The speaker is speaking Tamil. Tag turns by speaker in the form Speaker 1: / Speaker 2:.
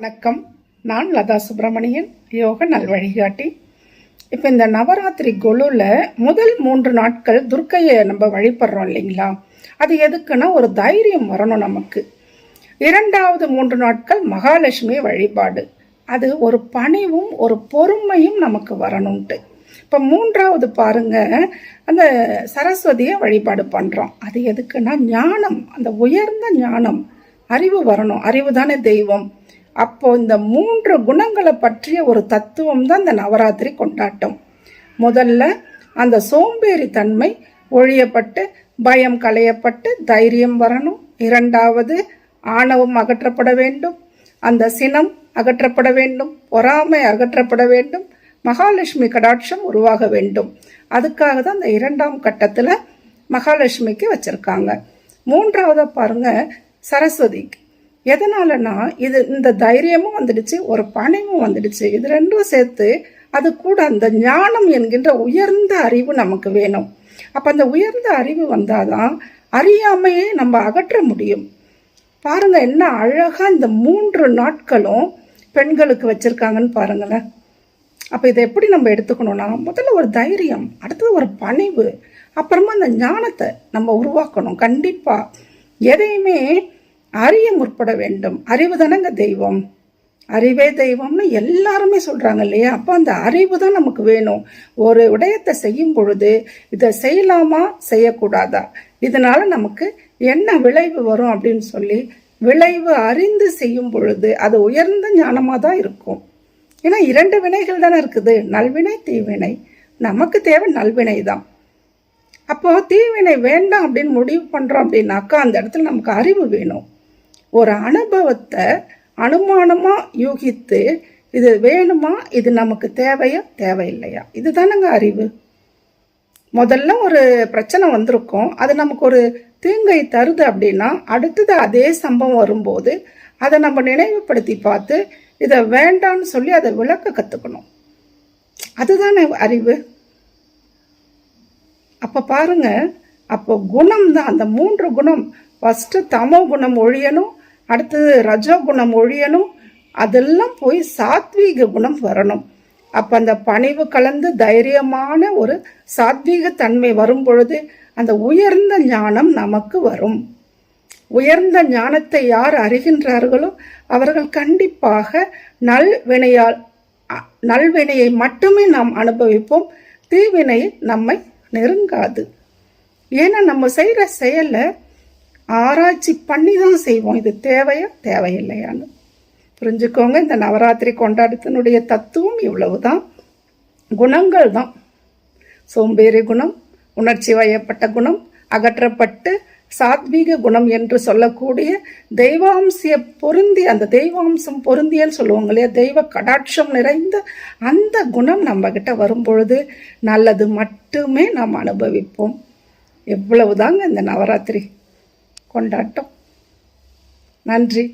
Speaker 1: வணக்கம். நான் லதா சுப்பிரமணியன். யோக நல்வழிகாட்டி. இப்போ இந்த நவராத்திரி கொலுல முதல் மூன்று நாட்கள் துர்க்கையை நம்ம வழிபடுறோம் இல்லைங்களா? அது எதுக்குன்னா ஒரு தைரியம் வரணும் நமக்கு. இரண்டாவது மூன்று நாட்கள் மகாலட்சுமி வழிபாடு. அது ஒரு பணிவும் ஒரு பொறுமையும் நமக்கு வரணும்ட்டு. இப்போ மூன்றாவது பாருங்க அந்த சரஸ்வதியை வழிபாடு பண்ணுறோம் அது எதுக்குன்னா ஞானம் அந்த உயர்ந்த ஞானம். அறிவு வரணும். அறிவு தானே தெய்வம். அப்போ இந்த மூன்று குணங்களை பற்றிய ஒரு தத்துவம் தான் இந்த நவராத்திரி கொண்டாட்டம். முதல்ல அந்த சோம்பேறி தன்மை ஒழியப்பட்டு பயம் களையப்பட்டு தைரியம் வரணும். இரண்டாவது ஆணவம் அகற்றப்பட வேண்டும். அந்த சினம் அகற்றப்பட வேண்டும். பொறாமை அகற்றப்பட வேண்டும். மகாலட்சுமி கடாட்சம் உருவாக வேண்டும். அதுக்காக தான் இந்த இரண்டாம் கட்டத்தில் மகாலட்சுமிக்கு வச்சுருக்காங்க. மூன்றாவதாக பாருங்கள் சரஸ்வதிக்கு. எதனாலனா இது இந்த தைரியமும் வந்துடுச்சு ஒரு பணிவும் வந்துடுச்சு. இது ரெண்டும் சேர்த்து அது கூட அந்த ஞானம் என்கின்ற உயர்ந்த அறிவு நமக்கு வேணும். அப்போ அந்த உயர்ந்த அறிவு வந்தாதான் அறியாமையே நம்ம அகற்ற முடியும். பாருங்க என்ன அழகாக இந்த மூன்று நாட்களும் பெண்களுக்கு வச்சுருக்காங்கன்னு பாருங்களேன். அப்போ இதை எப்படி நம்ம எடுத்துக்கணும்னா முதல்ல ஒரு தைரியம் அடுத்தது ஒரு பணிவு அப்புறமா அந்த ஞானத்தை நம்ம உருவாக்கணும். கண்டிப்பாக எதையுமே அறிய முற்பட வேண்டும். அறிவு தானங்க தெய்வம். அறிவே தெய்வம்னு எல்லாருமே சொல்கிறாங்க இல்லையா? அப்போ அந்த அறிவு தான் நமக்கு வேணும். ஒரு விடயத்தை செய்யும் பொழுது இதை செய்யலாமா? செய்யக்கூடாதா? இதனால் நமக்கு என்ன விளைவு வரும் அப்படின்னு சொல்லி விளைவு அறிந்து செய்யும் பொழுது அது உயர்ந்த ஞானமாக தான் இருக்கும். ஏன்னா இரண்டு வினைகள் தானே இருக்குது. நல்வினை தீவினை. நமக்கு தேவை நல்வினை தான். அப்போ தீவினை வேண்டாம் அப்படின்னு முடிவு பண்ணுறோம் அப்படின்னாக்கா அந்த இடத்துல நமக்கு அறிவு வேணும். ஒரு அனுபவத்தை அனுமானமாக யூகித்து இது வேணுமா? இது நமக்கு தேவையா? தேவையில்லையா? இதுதானங்க அறிவு. முதல்ல ஒரு பிரச்சனை வந்திருக்கும். அது நமக்கு ஒரு தீங்கை தருது அப்படின்னா அடுத்தது அதே சம்பவம் வரும்போது அதை நம்ம நினைவுபடுத்தி பார்த்து இதை வேண்டான்னு சொல்லி அதை விளக்க கற்றுக்கணும் அதுதானே அறிவு. அப்போ பாருங்க அப்போ குணம் தான் அந்த மூன்று குணம் ஃபஸ்ட்டு தமோ குணம் ஒழியணும் அடுத்தது ரஜோ குணம் ஒழியணும் அதெல்லாம் போய் சாத்வீக குணம் வரணும். அப்போ அந்த பணிவு கலந்து தைரியமான ஒரு சாத்வீக தன்மை வரும் பொழுது அந்த உயர்ந்த ஞானம் நமக்கு வரும். உயர்ந்த ஞானத்தை யார் அறிகின்றார்களோ அவர்கள் கண்டிப்பாக நல்வினையால் நல்வினையை மட்டுமே நாம் அனுபவிப்போம் தீவினை நம்மை நெருங்காது. ஏன்னா நம்ம செய்கிற செயலை ஆராய்ச்சி பண்ணி தான் செய்வோம். இது தேவையா? தேவையில்லையான்னு. புரிஞ்சுக்கோங்க இந்த நவராத்திரி கொண்டாடத்தினுடைய தத்துவம் இவ்வளவுதான். குணங்கள் தான். சோம்பேறி குணம் உணர்ச்சி வயப்பட்ட குணம் அகற்றப்பட்டு சாத்வீக குணம் என்று சொல்லக்கூடிய தெய்வாம்சிய பொருந்தி அந்த தெய்வாம்சம் பொருந்தியன்னு சொல்லுவாங்க இல்லையா? தெய்வ கடாட்சம் நிறைந்த அந்த குணம் நம்மக்கிட்ட வரும்பொழுது வரும் பொழுது நல்லது மட்டுமே நாம் அனுபவிப்போம். எவ்வளவுதாங்க இந்த நவராத்திரி? கொண்டாட்டம். நன்றி.